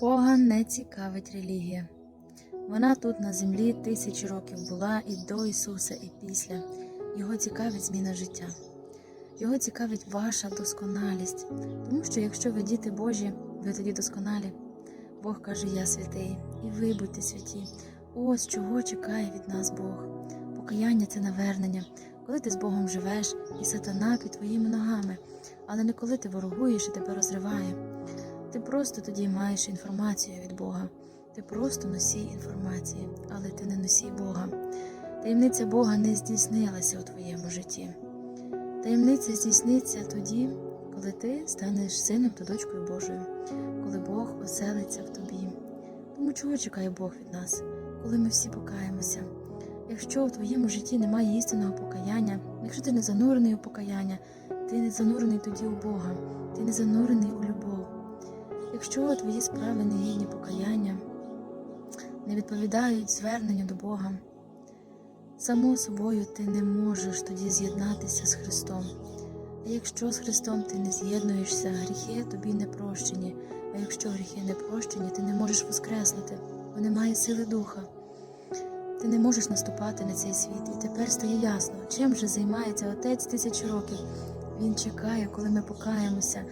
Бога не цікавить релігія. Вона тут на землі тисячі років була і до Ісуса, і після. Його цікавить зміна життя. Його цікавить ваша досконалість, тому що якщо ви діти Божі, ви тоді досконалі. Бог каже, я святий, і ви будьте святі. Ось чого чекає від нас Бог. Покаяння це навернення, коли ти з Богом живеш, і сатана під твоїми ногами, але не коли ти ворогуєш і тебе розриває. Ти просто тоді маєш інформацію від Бога. Ти просто носій інформації, але ти не носій Бога. Таємниця Бога не здійснилася у твоєму житті. Таємниця здійсниться тоді, коли ти станеш сином та дочкою Божою, коли Бог оселиться в тобі. Тому чого чекає Бог від нас, коли ми всі покаємося? Якщо в твоєму житті немає істинного покаяння, якщо ти не занурений у покаяння, ти не занурений тоді у Бога, ти не занурений у любов. Якщо твої справи не гідні покаяння, не відповідають зверненню до Бога, само собою ти не можеш тоді з'єднатися з Христом. А якщо з Христом ти не з'єднуєшся, гріхи тобі не прощені. А якщо гріхи не прощені, ти не можеш воскреснути, бо немає сили духа. Ти не можеш наступати на цей світ. І тепер стає ясно, чим же займається Отець тисячі років. Він чекає, коли ми покаємося.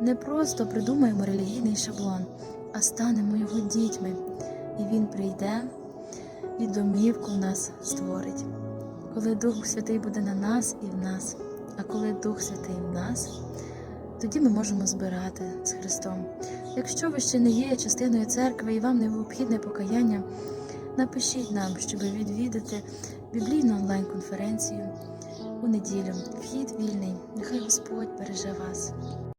Не просто придумаємо релігійний шаблон, а станемо його дітьми. І він прийде і домівку в нас створить. Коли Дух Святий буде на нас і в нас, а коли Дух Святий в нас, тоді ми можемо збирати з Христом. Якщо ви ще не є частиною церкви і вам необхідне покаяння, напишіть нам, щоб відвідати біблійну онлайн-конференцію у неділю. Вхід вільний. Нехай Господь береже вас.